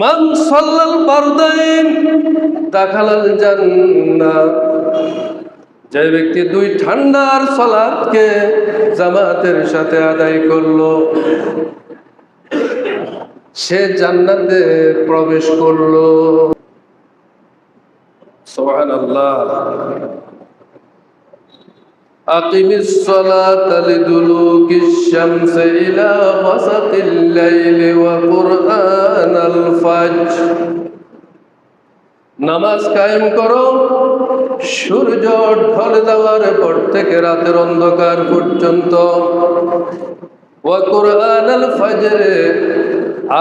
মান সাল্লাল বারদাইন দাখালাল জান্নাহ যে ব্যক্তি দুই ঠান্ডার সালাতকে জামাতের সাথে আদায় করল, সে জান্নাতে প্রবেশ করল। সুবহানাল্লাহ। أقم الصلاة لدلوك الشمس إلى غسق الليل وقرآن الفجر নামাজ কায়েম করো সূর্য ঢলে যাওয়ার পর থেকে রাতের অন্ধকার পর্যন্ত ওয়া কোরআন আল ফজরে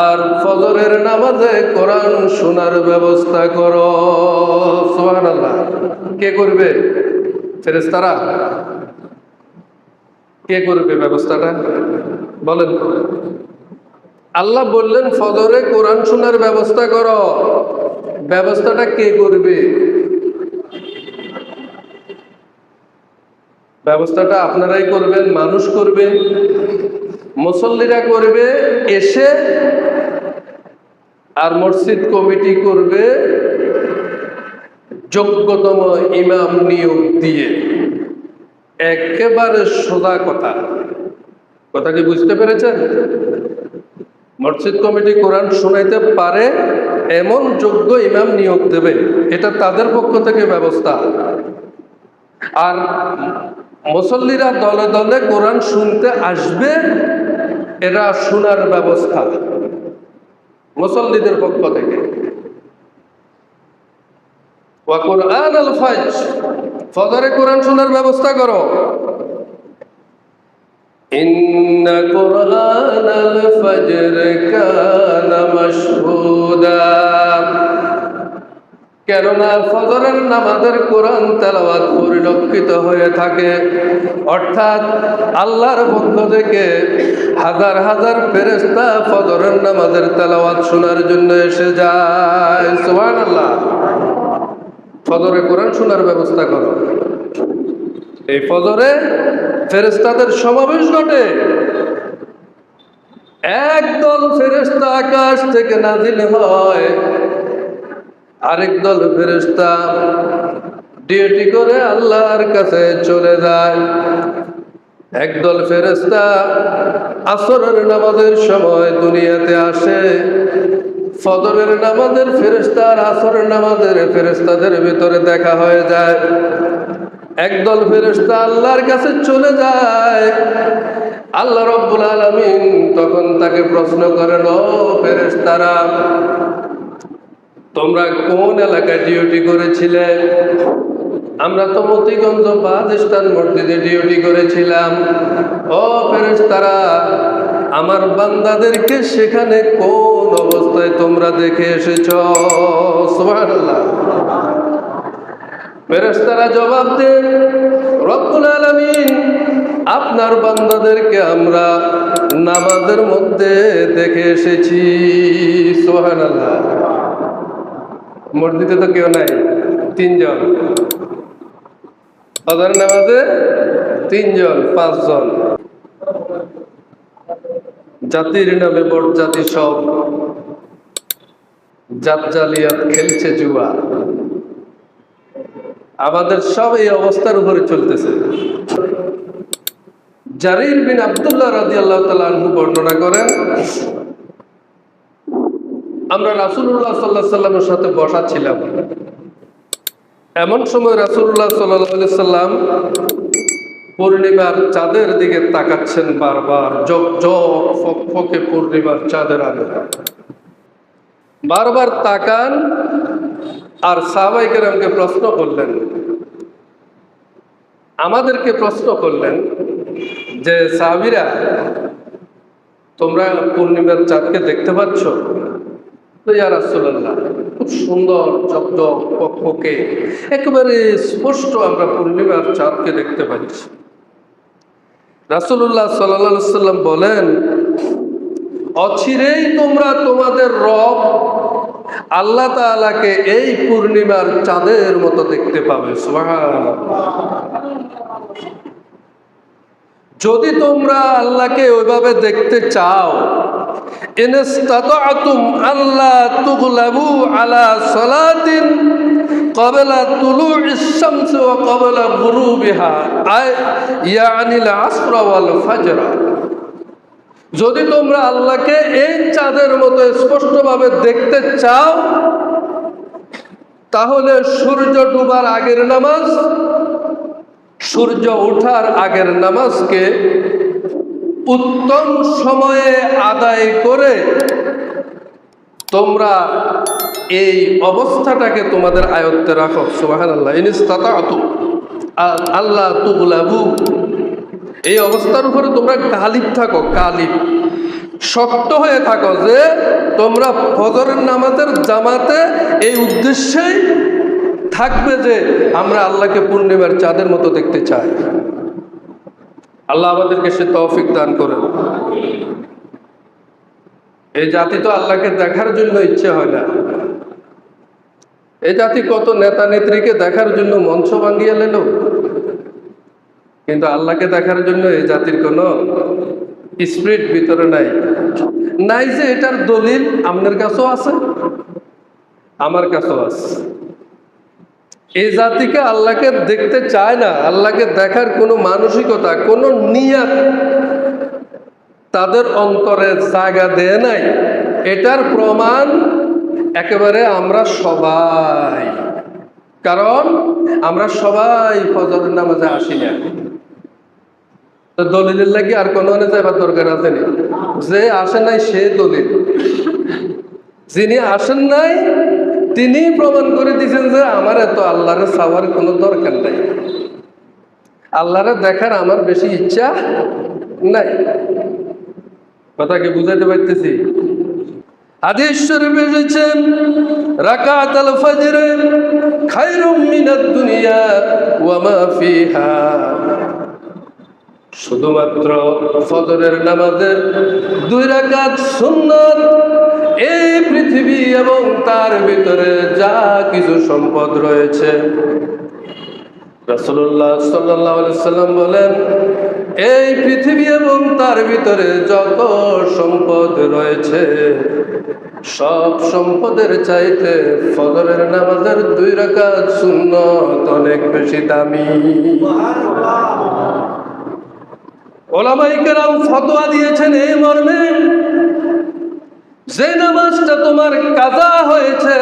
আর ফজরের নামাজে কোরআন শোনার ব্যবস্থা করো সুবহানাল্লাহ কে করবে ফেরেশতারা কে করবে ব্যবস্থাটা? বলেন। আল্লাহ বললেন, ফজরে কোরআন শোনার ব্যবস্থা করো। ব্যবস্থাটা কে করবে? ব্যবস্থাটা আপনারাই করবেন, মানুষ করবে, মুসল্লিরা করবে, এসে আর মসজিদ কমিটি করবে, যোগ্যতম ইমাম নিয়োগ দিয়ে। একেবারে সোজা কথা। কথা কি বুঝতে পেরেছেন? মসজিদ কমিটি কোরআন শোনাইতে পারে, এমন যোগ্য ইমাম নিয়োগ দেবে, এটা তাদের পক্ষ থেকে ব্যবস্থা। আর মুসল্লিরা দলে দলে কোরআন শুনতে আসবে এরা শোনার ব্যবস্থা। মুসল্লিদের পক্ষ থেকে। ওয়া কোরআন আল ফাজ ফজরে কোরআন শোনার ব্যবস্থা করো إن قرآن الفجر كان مشهودا কেননা ফজরের নামাজের কোরআন তেলাওয়াত পরিলক্ষিত হয়ে থাকে অর্থাৎ আল্লাহর পক্ষ থেকে হাজার হাজার ফেরেস্তা ফজরের নামাজের তেলাওয়াত শোনার জন্য এসে যায় সুবহানাল্লাহ ফজরে কোরআন শোনার ব্যবস্থা করো। এই ফজরে ফেরেস্তাদের সমাবেশ ঘটে। একদল ফেরেস্তা আকাশ থেকে নাজিল হয়। আরেক দল ফেরেস্তা ডিউটি করে আল্লাহর কাছে চলে যায়। একদল ফেরেস্তা আসরের নামাজের সময় দুনিয়াতে আসে। ফজরের নামাজের ফেরেস্তা আর আসরের নামাজের ফেরেস্তাদের ভিতরে দেখা হয়ে যায়। একদল ফেরেস্তা আল্লাহর কাছে চলে যায়। আল্লাহ রব্বুল আলমিন তখন তাকে প্রশ্ন করেন, ও ফেরেস্তারা তোমরা কোন এলাকায় ডিউটি করেছিলে? আমরা তো মতিগঞ্জ বাদিস্তান মসজিদে ডিউটি করেছিলাম। ও ফেরেস্তারা আমার বান্দাদেরকে সেখানে কোন অবস্থায় তোমরা দেখে এসেছ? সুবহানাল্লাহ। জবাব দেন, রব্বুল আলামিন, আপনার বান্দাদেরকে আমরা নামাজের মধ্যে দেখে এসেছি। সুবহানাল্লাহ। মসজিদে তো কেউ নাই, তিনজন। নামাজে তিনজন, পাঁচজন। জাতির নামে বড় জাতি সব। জাত জালিয়াত খেলছে জুয়া আমাদের সব এই অবস্থার উপরে চলতেছে। জারির বিন আবদুল্লাহ রাজি আল্লাহ তালু বর্ণনা করেন, আমরা রাসুল্লাহ সাল্লাহ সাল্লামের সাথে বসা ছিলাম। এমন সময় রাসুল্লাহ সাল্লাহ সাল্লাম পূর্ণিমার চাঁদের দিকে তাকাচ্ছেন বারবার, জগ জগ ফকে পূর্ণিমার চাঁদের আলো। বারবার তাকান আর সাহাবাইকে আমাকে প্রশ্ন করলেন, আমাদেরকে প্রশ্ন করলেন যে, সাহাবিরা, তোমরা পূর্ণিমার চাঁদকে দেখতে পাচ্ছ? তো ইয়া রাসূলুল্লাহ, খুব সুন্দর চকচক পক্ষকে একেবারে স্পষ্ট আমরা পূর্ণিমার চাঁদকে দেখতে পাচ্ছি। সাল্লাল্লাহু সাল্লাম বলেন, অচিরেই তোমরা তোমাদের রব আল্লাহ তাআলাকে এই পূর্ণিমার চাঁদের মতো দেখতে পাবে। যদি তোমরা আল্লাহকে ওইভাবে দেখতে চাও ইনস্তাতাতুম আল্লাহ আলা ক্বাবলা গুরুবিহা। আয় ফাজর। যদি তোমরা আল্লাহকে এই চাঁদের মতো স্পষ্টভাবে দেখতে চাও, তাহলে সূর্য ডুবার আগের নামাজ, সূর্য ওঠার আগের নামাজকে উত্তম সময়ে আদায় করে তোমরা এই অবস্থাটাকে তোমাদের আয়ত্তে রাখো সুবাহান আল্লাহ ইনিস্তাতাতু আল্লাহ তুগলাবু। এই অবস্থার উপরে তোমরা কালিপ থাকো কালিপ শক্ত হয়ে থাকো যে তোমরা ফজরের নামাজের জামাতে এই উদ্দেশ্যেই থাকবে যে আমরা আল্লাহকে পূর্ণিমার চাঁদের মতো দেখতে চাই। আল্লাহ আমাদেরকে সে তৌফিক দান করেন। এই জাতি তো আল্লাহকে দেখার জন্য ইচ্ছে হয় না। এই জাতি কত নেতা নেত্রীকে দেখার জন্য মঞ্চ ভাঙ্গিয়ে নিল। কিন্তু আল্লাহকে দেখার জন্য এই জাতির কোনো স্পিরিট ভিতরে নাই। নাই যে এটার দলিল আপনার কাছেও আছে, আমার কাছেও আছে। এই জাতিকে আল্লাহকে দেখতে চায় না, আল্লাহকে দেখার কোনো মানসিকতা, কোনো নিয়াত তাদের অন্তরে জায়গা দেয় নাই। এটার প্রমাণ একেবারে আমরা সবাই। কারণ আমরা সবাই ফজরের নামাজে আসি না। তো দলিলের লাগি আর কোনো যাবার দরকার আছে নি? যে আসে নাই, সে দলিল। যিনি আসেন নাই, তিনি প্রমাণ করে দিয়েছেন যে আমার এত আল্লাহরে চাওয়ার কোনো দরকার নাই। আল্লাহরে দেখার আমার বেশি ইচ্ছা নাই। কথা কি বুঝাইতে পারতেছি। দুনিয়া শুধুমাত্র ফজরের নামাজের দুই রাকাত সুন্নত, এই পৃথিবী এবং তার ভিতরে যা কিছু সম্পদ রয়েছে আলাইহি সাল্লাম বলেন, এই পৃথিবী এবং তার ভিতরে যত সম্পদ রয়েছে, সব সম্পদের চাইতে ফজরের নামাজের দুই রাকাত সুন্নত অনেক বেশি দামি। ওলামাই কেরাম ফতোয়া দিয়েছেন এই মর্মে যে নামাজটা তোমার কাজা হয়েছে,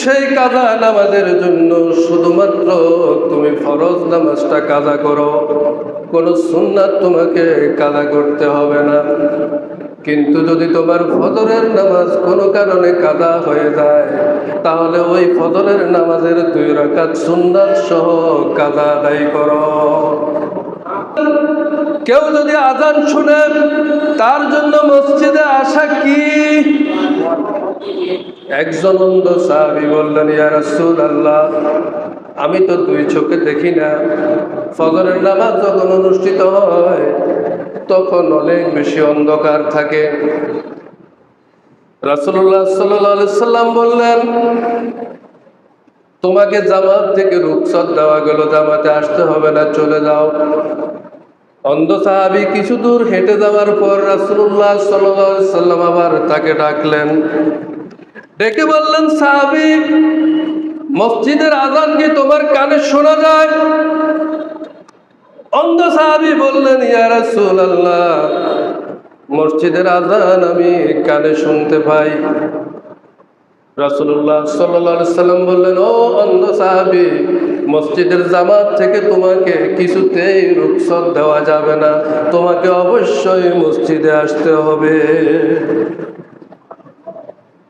সেই কাজা নামাজের জন্য শুধুমাত্র তুমি ফরজ নামাজটা কাজা করো। কোন সুন্নাত তোমাকে কাজা করতে হবে না। কিন্তু যদি তোমার ফজরের নামাজ কোনো কারণে কাদা হয়ে যায়, তাহলে ওই ফজরের নামাজের দুই রাকাত সুন্নাত সহ কাদা আদায় করো। কেউ যদি আজান শুনে, তার জন্য মসজিদে আসা কি? একজন সাহাবি বললেন, ইয়া রাসূল আল্লাহ আমি তো দুই চোখে দেখি না। ফজরের নামাজ যখন অনুষ্ঠিত হয়, তখন অনেক বেশি অন্ধকার থাকে। সাল্লাল্লাহু সাল্লাম বললেন, তোমাকে জামাত থেকে রুখসত দেওয়া গেল, জামাতে আসতে হবে না, চলে যাও। অন্ধ সাহাবি কিছু দূর হেঁটে যাওয়ার পর রাসুল্লাহ সাল্লাম আবার তাকে ডাকলেন। ডেকে বললেন, সাহাবি, মসজিদের আজান কি তোমার কানে শোনা যায়? অন্ধ সাহাবি বললেন, ইয়া রাসূল আল্লাহ মসজিদের আজান আমি কানে শুনতে পাই। রাসুল্লাহ সাল্লাম বললেন, ও অন্ধ সাহাবি মসজিদের জামাত থেকে তোমাকে কিছুতেই রুখসত দেওয়া যাবে না। তোমাকে অবশ্যই মসজিদে আসতে হবে।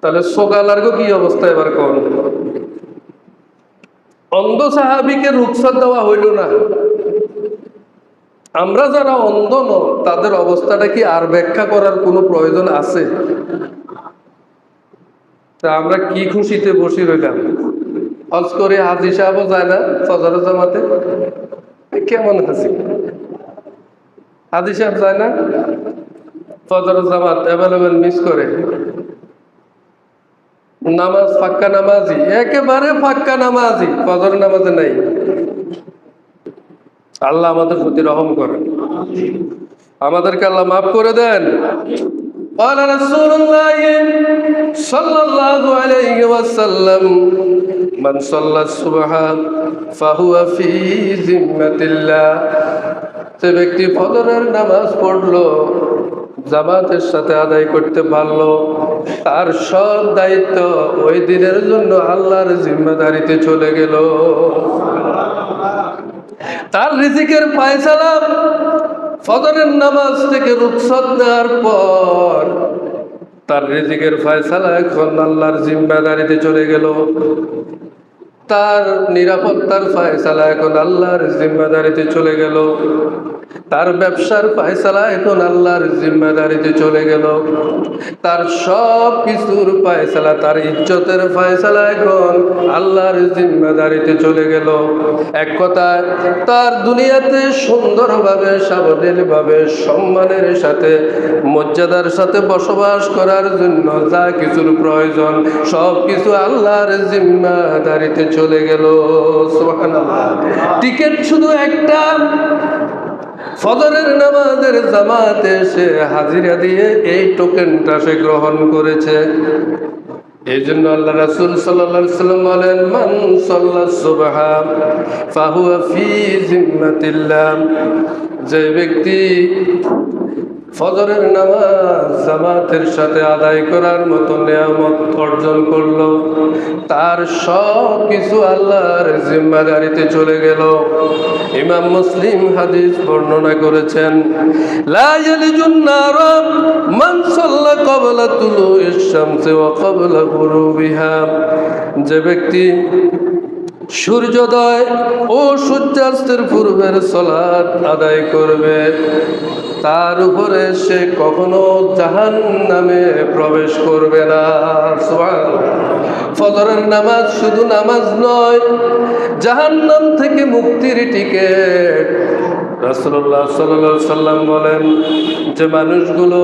তাহলে সকাল কি অবস্থা এবার কোন? অন্ধ সাহাবিকে রুখসত দেওয়া হইল না। আমরা যারা অন্ধ ন তাদের অবস্থাটা কি আর ব্যাখ্যা করার কোনো প্রয়োজন আছে? তা আমরা কি খুশিতে বসে রইলাম? হজ করে হাজি সাহেবও যায় না ফজর জামাতে এ কেমন হাসি হাজি সাহেব যায় না ফজর জামাত অ্যাভেলেবেল মিস করে নামাজ ফাক্কা নামাজি একেবারে ফাক্কা নামাজি ফজর নামাজে নাই আল্লাহ আমাদের প্রতি রহম করেন আমাদেরকে আল্লাহ মাফ করে দেন قال رسول الله صلى الله عليه وسلم من صلى الصبح فهو في ذمة الله সে ব্যক্তি ফজরের নামাজ পড়লো জামাতের সাথে আদায় করতে পারলো তার সব দায়িত্ব ওই দিনের জন্য আল্লাহর জিম্মাদারিতে চলে গেল তার রিজিকের ফায়সালা ফজরের নামাজ থেকে রুখসত নেওয়ার পর তার রিজিকের ফয়সালা এখন আল্লাহর জিম্মাদারিতে চলে গেল তার নিরাপত্তার ফয়সালা এখন আল্লাহর জিম্মাদারিতে চলে গেল। তার ব্যবসার ফয়সালা এখন আল্লাহর জিম্মাদারিতে চলে গেল। তার সব কিছুর ফয়সালা, তার ইজ্জতের ফয়সালা এখন আল্লাহর জিম্মাদারিতে চলে গেল। এক কথায়, তার দুনিয়াতে সুন্দরভাবে, সাবলীলভাবে, সম্মানের সাথে, মর্যাদার সাথে বসবাস করার জন্য যা কিছুর প্রয়োজন, সব কিছু আল্লাহর জিম্মাদারিতে চলে গেল, সুবহানাল্লাহ। টিকিট শুধু একটা। ফজরের নামাজের জামাতে সে হাজিরা দিয়ে এই টোকেনটা সে গ্রহণ করেছে। এই জন্য আল্লাহ রাসূল সাল্লাম বলেন, মান সাল্লা সুবহা ফাহুয়া ফি যে ব্যক্তি ফজরের নামাজ জামাতের সাথে আদায় করার মতো নিয়ামত অর্জন করল। তার সব কিছু আল্লাহর জিম্মাদারিতে চলে গেল। ইমাম মুসলিম হাদিস বর্ণনা করেছেন, লা ইয়ালিজুন মান সাল্লা ক্বাবলা তুলুইশ শামসি ওয়া গুরুবিহা। যে ব্যক্তি সূর্যোদয় ও সূর্যাস্তের পূর্বের সলাদ আদায় করবে তার উপরে সে কখনো জাহান নামে প্রবেশ করবে না। ফজরের নামাজ শুধু নামাজ নয়, জাহান্নাম থেকে মুক্তির টিকেট সাল্লাম বলেন, যে মানুষগুলো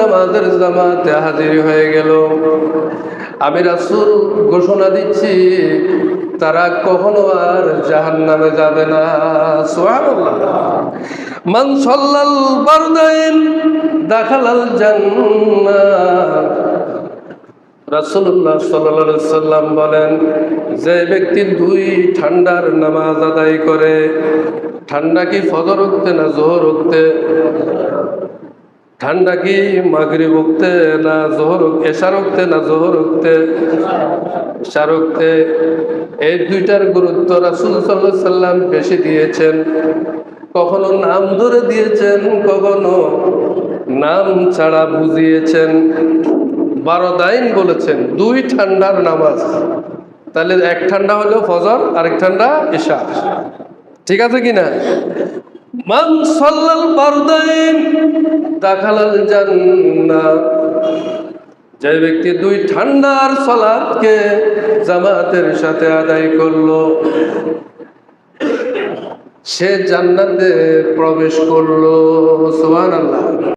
নামাজের জামাতে হয়ে গেল। আমি রাসূল ঘোষণা দিচ্ছি, তারা কখনো আর জাহান নামে যাবে না। মান সাল্লাল দাখালাল সাল্লাল্লাহু সাল্লাম বলেন, যে ব্যক্তি দুই ঠান্ডার নামাজ আদায় করে, ঠান্ডা কি ফজর উঠতে না জোহর উঠতে? ঠান্ডা কি মাগরিব উঠতে না জোহর এশার উঠতে না জোহর উঠতে? এশার উঠতে। এই দুইটার গুরুত্ব রাসুল আলাইহি সাল্লাম বেশি দিয়েছেন। কখনো নাম ধরে দিয়েছেন, কখনো নাম ছাড়া বুঝিয়েছেন। বারো দাইন বলেছেন, দুই ঠান্ডার নামাজ। তাহলে এক ঠান্ডা হলো ফজর, আরেক ঠান্ডা ঈশা ঠিক আছে কি না মান বারদাইন যে ব্যক্তি দুই ঠান্ডার সালাতকে জামাতের সাথে আদায় করল, সে জান্নাতে প্রবেশ করল, সুবহানাল্লাহ।